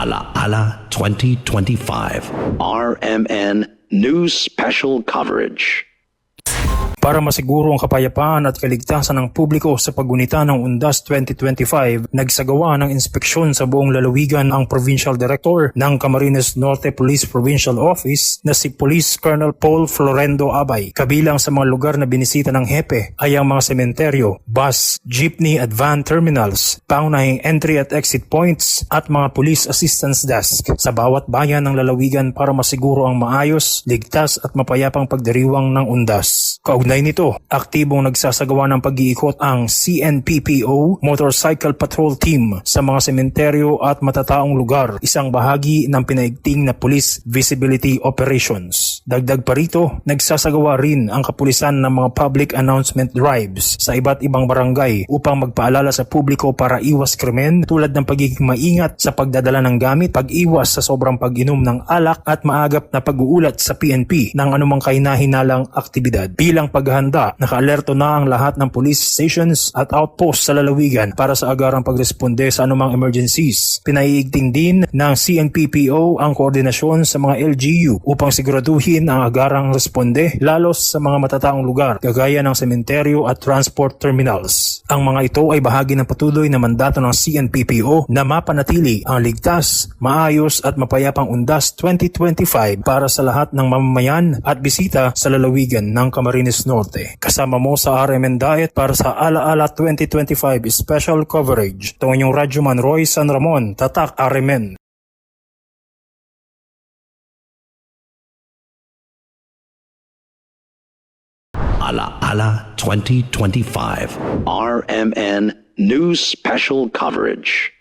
Ala Ala 2025. RMN News Special Coverage. Para masiguro ang kapayapaan at kaligtasan ng publiko sa paggunita ng UNDAS 2025, nagsagawa ng inspeksyon sa buong lalawigan ang Provincial Director ng Camarines Norte Police Provincial Office na si Police Colonel Paul Florendo Abay. Kabilang sa mga lugar na binisita ng hepe ay ang mga sementeryo, bus, jeepney at van terminals, pangunahing entry at exit points at mga police assistance desk sa bawat bayan ng lalawigan para masiguro ang maayos, ligtas at mapayapang pagdiriwang ng UNDAS. Kaugnay nito, aktibong nagsasagawa ng pag-iikot ang CNPPO Motorcycle Patrol Team sa mga sementeryo at matataong lugar, isang bahagi ng pinaigting na Police Visibility Operations. Dagdag pa rito, nagsasagawa rin ang kapulisan ng mga public announcement drives sa iba't ibang barangay upang magpaalala sa publiko para iwas krimen tulad ng pagiging maingat sa pagdadala ng gamit, pag-iwas sa sobrang pag-inom ng alak at maagap na pag-uulat sa PNP ng anumang kahinahinalang aktibidad. Bilang paghahanda, nakaalerto na ang lahat ng police stations at outposts sa lalawigan para sa agarang pagresponde sa anumang emergencies. Pinaiigting din ng CNPPO ang koordinasyon sa mga LGU upang siguraduhin ang agarang responde lalo sa mga matataong lugar kagaya ng sementeryo at transport terminals. Ang mga ito ay bahagi ng patuloy na mandato ng CNPPO na mapanatili ang ligtas, maayos at mapayapang undas 2025 para sa lahat ng mamamayan at bisita sa lalawigan ng Camarines Norte. Kasama mo sa RMN Diet para sa Alaala 2025 Special Coverage. Ito ang inyong Radyo Man Roy San Ramon, Tatak RMN. Ala Ala 2025. RMN News Special Coverage.